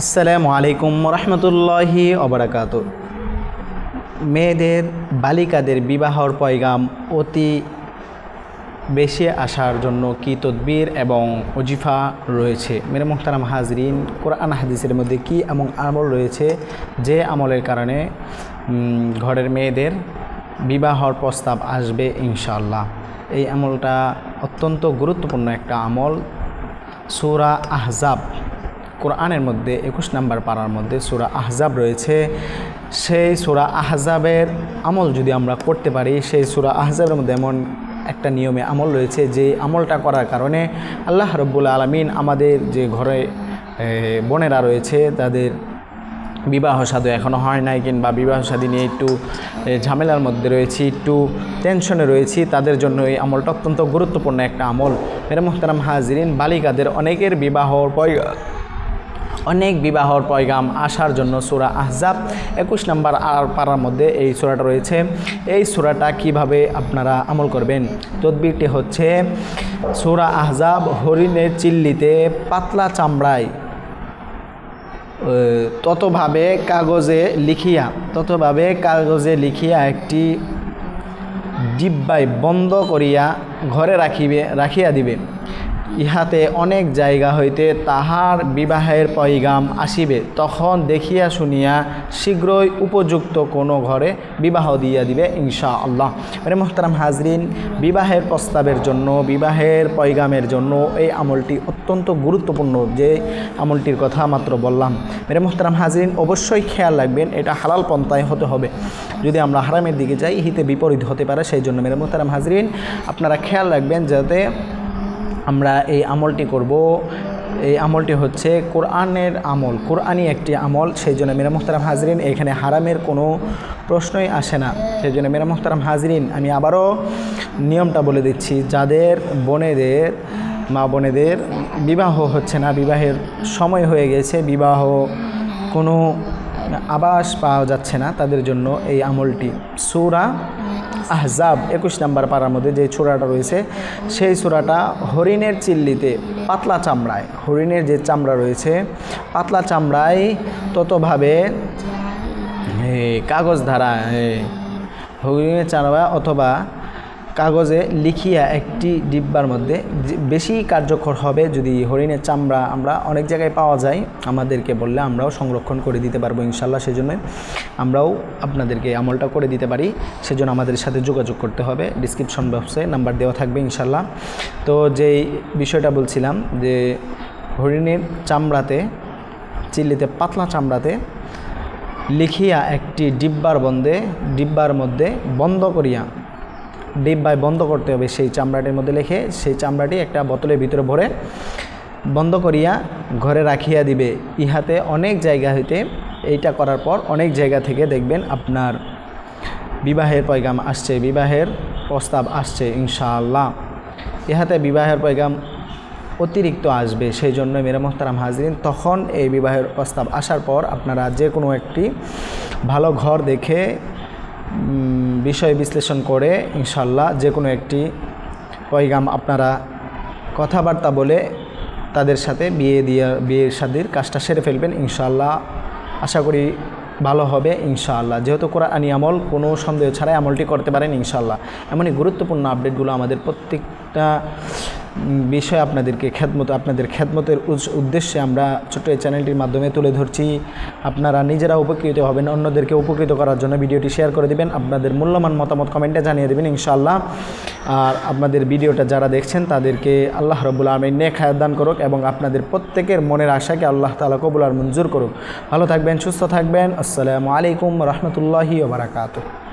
আসসালামু আলাইকুম রহমতুল্লাহি অবরাকাত মেয়েদের, বালিকাদের বিবাহর পয়গাম অতি বেশি আসার জন্য কি তদবির এবং অজিফা রয়েছে? মেরে মোহতারাম হাজরিন, কোরআন হাদিসের মধ্যে কি এমন আমল রয়েছে যে আমলের কারণে ঘরের মেয়েদের বিবাহর প্রস্তাব আসবে ইনশাল্লাহ এই আমলটা অত্যন্ত গুরুত্বপূর্ণ একটা আমল। সুরা আহজাব কোরআনের মধ্যে একুশ নাম্বার পাড়ার মধ্যে সুরা আহজাব রয়েছে। সেই সুরা আহজাবের আমল যদি আমরা করতে পারি, সেই সুরা আহজাবের মধ্যে এমন একটা নিয়মে আমল রয়েছে যে আমলটা করার কারণে আল্লাহ রব্বুল আলমিন আমাদের যে ঘরে বোনেরা রয়েছে, তাদের বিবাহ সাধু এখনও হয় নাই কিংবা বিবাহ সাদী নিয়ে একটু ঝামেলার মধ্যে রয়েছি, একটু টেনশনে রয়েছি, তাদের জন্য এই আমলটা অত্যন্ত গুরুত্বপূর্ণ একটা আমল। মেরে মোহতারাম হাজিরিন, বালিকাদের অনেকের বিবাহ অনেক বিবাহর পয়গাম আসার জন্য সুরা আহজাব একুশ নম্বর আর পাড়ার মধ্যে এই সুরাটা রয়েছে। এই সুরাটা কীভাবে আপনারা আমল করবেন? তদবিরটি হচ্ছে সুরা আহজাব হরিণের চিল্লিতে পাতলা চামড়ায় ততভাবে কাগজে লিখিয়া, ততভাবে কাগজে লিখিয়া একটি ডিব্বায় বন্ধ করিয়া ঘরে রাখিবে, রাখিয়া দিবে। ইহাতে অনেক জায়গা হইতে তাহার বিবাহের পয়গাম আসিবে। তখন দেখিয়া শুনিয়া শীঘ্রই উপযুক্ত কোনো ঘরে বিবাহ দিয়া দিবে ইনশা আল্লাহ মানে মোহতারাম হাজরিন, বিবাহের প্রস্তাবের জন্য, বিবাহের পয়গামের জন্য এই আমলটি অত্যন্ত গুরুত্বপূর্ণ যে আমলটির কথা মাত্র বললাম। মেরে মোহতারাম হাজরিন, অবশ্যই খেয়াল রাখবেন, এটা হালাল পন্থায় হতে হবে। যদি আমরা হারামের দিকে যাই, হিতে বিপরীত হতে পারে, সেই জন্য মেরে মোহতারাম হাজরিন, আপনারা খেয়াল রাখবেন যাতে আমরা এই আমলটি করব। এই আমলটি হচ্ছে কোরআনের আমল। কোরআনই একটি আমল সেই জন্য মেরা মোহতারাম হাজরিন, এখানে হারামের কোনো প্রশ্নই আসে না। সেই জন্য মেরা মোহতারাম হাজরিন, আমি আবারও নিয়মটা বলে দিচ্ছি, যাদের বোনেদের, মা বোনেদের বিবাহ হচ্ছে না, বিবাহের সময় হয়ে গেছে, বিবাহ কোনো আবাস পাওয়া যাচ্ছে না, তাদের জন্য এই আমলটি। সুরা আহজাব একুশ নাম্বার পাড়ার মধ্যে যে চূড়াটা রয়েছে, সেই চূড়াটা হরিণের চিল্লিতে, পাতলা চামড়ায়। হরিণের যে চামড়া রয়েছে, পাতলা চামড়ায় ততভাবে কাগজ ধারা হরিণের চামড়া অথবা কাগজে লিখিয়া একটি ডিব্বার মধ্যে বেশি কার্যকর হবে যদি হরিণের চামড়া আমরা অনেক জায়গায় পাওয়া যায়, আমাদেরকে বললে আমরাও সংরক্ষণ করে দিতে পারব ইনশাল্লাহ সেজন্য আমরাও আপনাদেরকে আমলটা করে দিতে পারি। সেজন্য আমাদের সাথে যোগাযোগ করতে হবে। ডিসক্রিপশন বক্সে নাম্বার দেওয়া থাকবে ইনশাল্লাহ তো যেই বিষয়টা বলছিলাম যে হরিণের চামড়াতে, চিল্লিতে পাতলা চামড়াতে লিখিয়া একটি ডিব্বার বন্ধে, ডিব্বার মধ্যে বন্ধ করিয়া ডিব্বায় বন্ধ করতে হবে সেই চামড়াটির মধ্যে লেখে সেই চামড়াটি একটা বোতলের ভিতরে ভরে বন্ধ করিয়া ঘরে রাখিয়া দিবে। ইহাতে অনেক জায়গা হইতে এইটা করার পর অনেক জায়গা থেকে দেখবেন আপনার বিবাহের পয়গাম আসছে, বিবাহের প্রস্তাব আসছে ইনশাআল্লাহ। ইহাতে বিবাহের পয়গাম অতিরিক্ত আসবে সেই জন্য মেরে মোহতারাম হাজরিন, তখন এই বিবাহের প্রস্তাব আসার পর আপনারা যে কোনো একটি ভালো ঘর দেখে বিষয় বিশ্লেষণ করে ইনশাল্লাহ যে কোনো একটি পয়গাম আপনারা কথাবার্তা বলে তাদের সাথে বিয়ে দিয়ে, বিয়ের শাদির কাজটা সেরে ফেলবেন ইনশাল্লাহ। আশা করি ভালো হবে ইনশাআল্লাহ যেহেতু কোরআনি আমল, কোনো সন্দেহ ছাড়াই আমলটি করতে পারেন ইনশাআল্লাহ এমনই গুরুত্বপূর্ণ আপডেটগুলো আমাদের প্রত্যেকটা বিষয় আপনাদেরকে খ্যাতমত আপনাদের খ্যাতমতের উদ্দেশ্যে আমরা ছোট্ট এই চ্যানেলটির মাধ্যমে তুলে ধরছি। আপনারা নিজেরা উপকৃত হবেন, অন্যদেরকে উপকৃত করার জন্য ভিডিওটি শেয়ার করে দিবেন। আপনাদের মূল্যবান মতামত কমেন্টে জানিয়ে দেবেন ইনশাআল্লাহ। আর আপনাদের ভিডিওটা যারা দেখছেন, তাদেরকে আল্লাহ রবুল আলমিন নেক দান করুক এবং আপনাদের প্রত্যেকের মনের আশাকে আল্লাহ তালা কবুল আর মঞ্জুর করুক। ভালো থাকবেন, সুস্থ থাকবেন। আসসালামু আলাইকুম রহমতুল্লাহি ওবরাকাতু